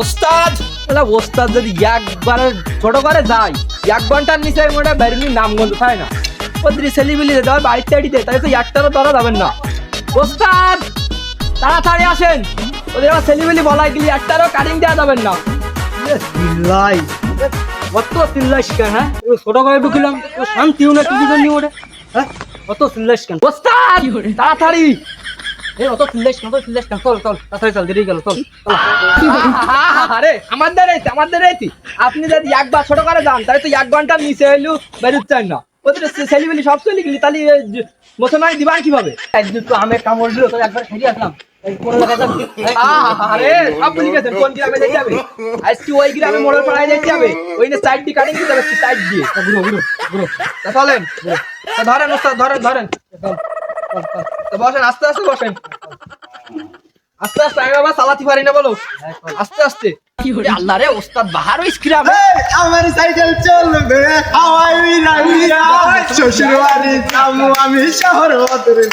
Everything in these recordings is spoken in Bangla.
ওস্তাদ তাহলে ওস্তাদ যদি একবার ছোট করে যায় এক ঘণ্টার নিচে মোটা বেরুনি নামগন্ধ থাকে না। ওদের যেতে হয় বাড়িতে আড়িতে তাই তো একটারও ধরা যাবেন না। ওস্তাদ তাড়াতাড়ি আসেন। ওদের আবার ছেলিবিলি বলাই গেলি একটারও কাটিং দেওয়া যাবেন না। চিল্লাই। কত চিল্লাই শিকার হ্যাঁ? ছোট করে ঢুকিলাম শান্তিও না কি জন্য ওরে? হ্যাঁ? কত চিল্লাই শিকার। ওস্তাদ তাড়াতাড়ি। এই অত চিল্লাইস না, অত চিল্লাইস না। চল চল তাড়াতাড়ি চল দেরি গেল চল চল। আরে আমাদের এইতে আমাদের এইতে আপনি যদি একবার ছোট করে যান তাহলে তো এক ঘণ্টার নিচে এলু বেরোচ্ছেন না। ওদের সব চলে গেলি তাহলে মুসলমান দিবান কীভাবে? আমের কামড় দিল তো একবার আসলাম। আজকে ওই গ্রামে মোড়ের পাড়ায় যেতে হবে? ওই না সাইড দিয়ে কাটিং দিতে হবে সাইড দিয়ে। তা ঘুরো ঘুরো ঘুরো। তা চলেন ধরেন ধরেন ধরেন। তা বসেন আস্তে আস্তে বসেন। আস্তে আস্তে আমি বাবা চালাতে পারি না বলো। আস্তে আস্তে। আল্লাহ রে ওস্তাদ বাহার ওই স্ক্রাম আমার সাইকেল চলবে হাওয়াই উইরা শ্বশুর বাড়ি আমি শহর বাদরে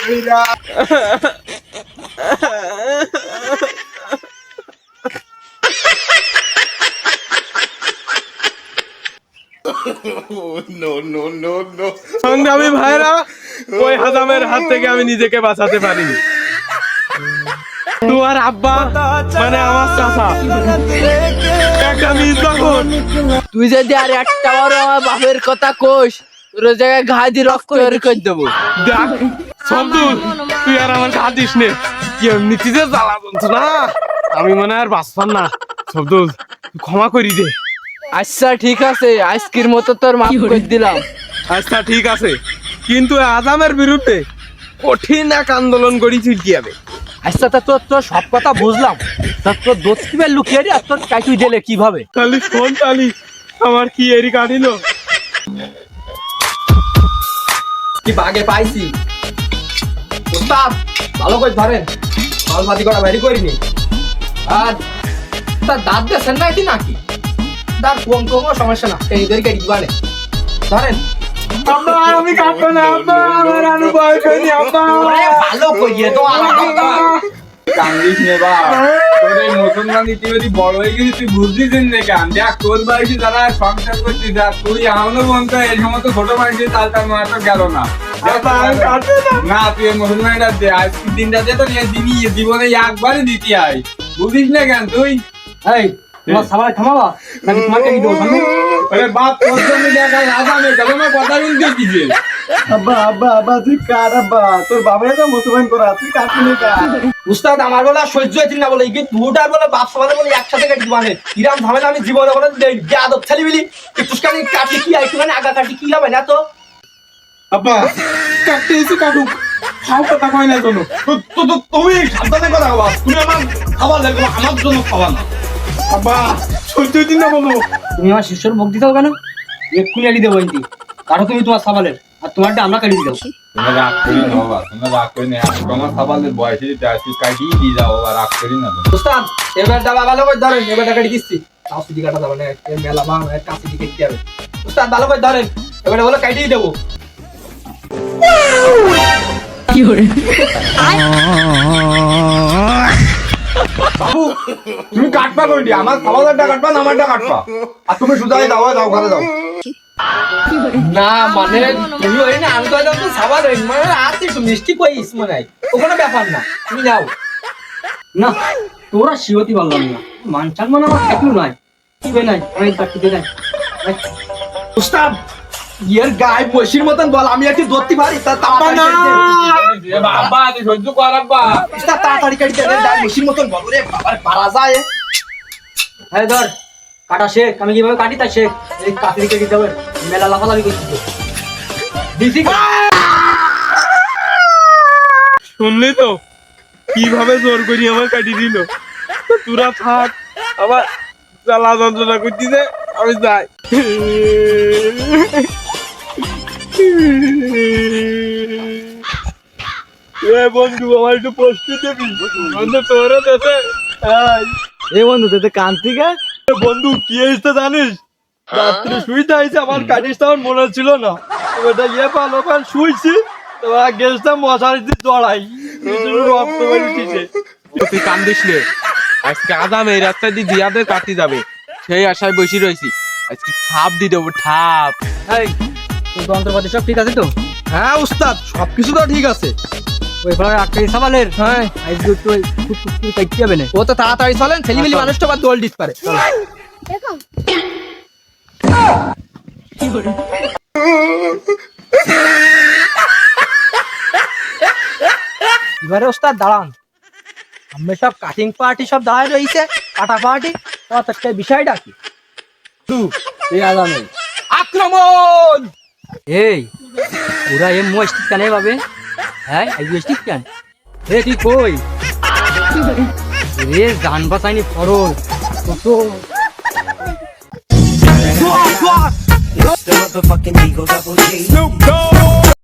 ওই হাজামের হাত থেকে আমি নিজেকে বাঁচাতে পারিনি। তোমার আব্বা মানে আমার চাচা একটা মিস যখন তুই যদি আর একটা বার আমার বাপের কথা কোস তোর জায়গায় ঘা দিয়ে রক্ত বের করে দেবো। দেখ তুই আর আমার দিস নে। কি এমনিতে যে জ্বালা যন্ত্রণা আমি মনে আর বাঁচতাম না। ক্ষমা করি দে। আচ্ছা ঠিক আছে আজকের মতো তোর মাফ করে দিলাম। আচ্ছা ঠিক আছে। কিন্তু আজামের বিরুদ্ধে কঠিন এক আন্দোলন করি কি হবে আচ্ছা তা তোর তোর সব কথা বুঝলাম। তা তোর লুকিয়ে আর তোর কাটুই দিলে কীভাবে? তাহলে শোন তালি আমার কি এরি কাটিল কি বাগে পাইছি? উস্তাদ ভালো করে ধরেন। মাল মাটি করা বাইরে করিনি। আর তার দাঁত দেশেন না নাকি? তার কোন কোন সমস্যা না। এই দিবানে। ধরেন। আব্বা আমি কাটবো না আব্বা আমার করি আব্বা। ওরে ভালো কইয়ে তো কান্দিস নে বা তোর এই মুসলমান ইতিমধ্যে বড় হয়ে গেছিস তুই বুঝছিস নে কান? দেখ তোর বাড়িতে যারা সংসার করছিস আর তুই এখনও এই সমস্ত ছোট মানুষের তাল তাল মারা গেল না। আব্বা, আমি কাটবো না। না তুই এই মুসলমানটা দে আজকের দিনটাতে তো নিয়ে দিনই জীবনে একবারই দিতে আয়। বুঝিস না কেন তুই? এই তোমার সবাই থামাবা? নাকি তোমাকে কি দেবো ওরে বাপ জন্য দেখা রাজা আমি কেন না কথা বলতে দিছিস আব্বা আব্বা আব্বা তুই কার আব্বা? তোর বাবারে তো মুসলমান করা তুই কার উস্তাদ আমার বলে আর সহ্য হয়েছিল না বলে কি দুটার বলে বাপ সমানে বলে একসাথে কেটে দিবানে কিরাম ঝামেলা আমি জীবনে বলে আদব ছেলে বিলি। একটুখানি কাটি কি একটুখানি আগা কাটি কি হবে না তো? আব্বা কাটতে এসে কাটুক। খাও কথা কয় না কোনো। তো- তো তুমি সাবধানে কথা বাবা তুমি আমার খাবার লাগবে আমার জন্য খাবার। না আব্বা সহ্য দিন না বলো তুমি আমার শিষ্যর মুখ দিতে কেন? এক্ষুনি আড়ি দেবো এনতি কারও তুমি তোমার সাবালের আর তোমারটা আমরা কাটি তোমরা রাগ করি না বাবা তোমরা রাগ করি না। তোমার খাবারের বয়সে যেতে কাটিয়ে দিয়ে যাও বাবা রাগ করি না তুমি। উস্তাদ এবার দাবা ভালো করে ধরেন এবার কাটি কাশি দিকে কাটা যাবে না মেলা বাং কাশি দিকে দিতে হবে উস্তাদ ভালো করে ধরেন এবার বলে কাটিয়ে দেবো। বাবু তুমি কাটবা কোনটি আমার খাবারটা কাটবা না আমারটা কাটবা? আর তুমি সুদাই দাও দাও ঘরে দাও। না মানে তুমি ওই না আমি তো একদম তো সাবাল হই মানে আছে একটু মিষ্টি কইস মনে হয়। ওখানে ব্যাপার না তুমি যাও। না তোরা শিওতি বললাম না। মান সম্মান আমার থাকল নাই কি বে নাই আমি বাকি দে নাই উস্তাদ! ইয়ার গায়ে বসির মতন বল আমি একটু ধরতে পারি তা তাপা না! বাবা তুই সহ্য কর আব্বা। উস্তাদ তাড়াতাড়ি কাটি দে গায়ে বসির মতন বল রে বাবার পারা যায়। হ্যাঁ ধর কাটা শেখ আমি কীভাবে কাটি তা শেখ? এই কাকড়ি কেটে দেবে মেলা লাফালাফি করছিস দিছি শুনলি তো? কীভাবে জোর করি আমার কাটি দিল? তোরা থাক আবার জ্বালা যন্ত্রণা করছিস আমি যাই। বন্ধু আমার একটু প্রশ্ন দেবি বন্ধু তোরও দেশে এ বন্ধু তোতে কান্তি কে বন্ধু কি হয়েছে জানিস? রাত্রে শুইতে আইছে আমার কাটিস আমার মনে ছিল না। ওটা ইয়ে পালো শুইছি তোমার গেছটা মশারি দিয়ে জড়াই। রক্ত বেরিয়েছে তুই কান্দিস নে। আজকে আদাম এই রাস্তা দিয়ে দিয়াদের কাটি যাবে। সেই আশায় বসে রয়েছি। আজকে ঠাপ দিয়ে দেবো ঠাপ যন্ত্রপাতি সব ঠিক আছে তো? হ্যাঁ উস্তাদ সবকিছু তো ঠিক আছে। ওই ফলার আটকে সাবালের হ্যাঁ। হবে না? ও তো তাড়াতাড়ি চলেন ছেলেমিলি মানুষটা আবার দোল দিতে পারে। এবারে ওস্তাদ দাঁড়ান। আমি সব কাটিং পার্টি সব দাঁড়ায় রয়েছে কাটা পার্টি তোমার তো একটা বিষয়টা কি আক্রমণ! এই ওরা এম মোস্টিক কেন পাবে হ্যাঁ এই মোস্টিক কেন রে তুই কই রে জান বাঁচাইনি ফরজ কত The motherfucking Eagle Double G.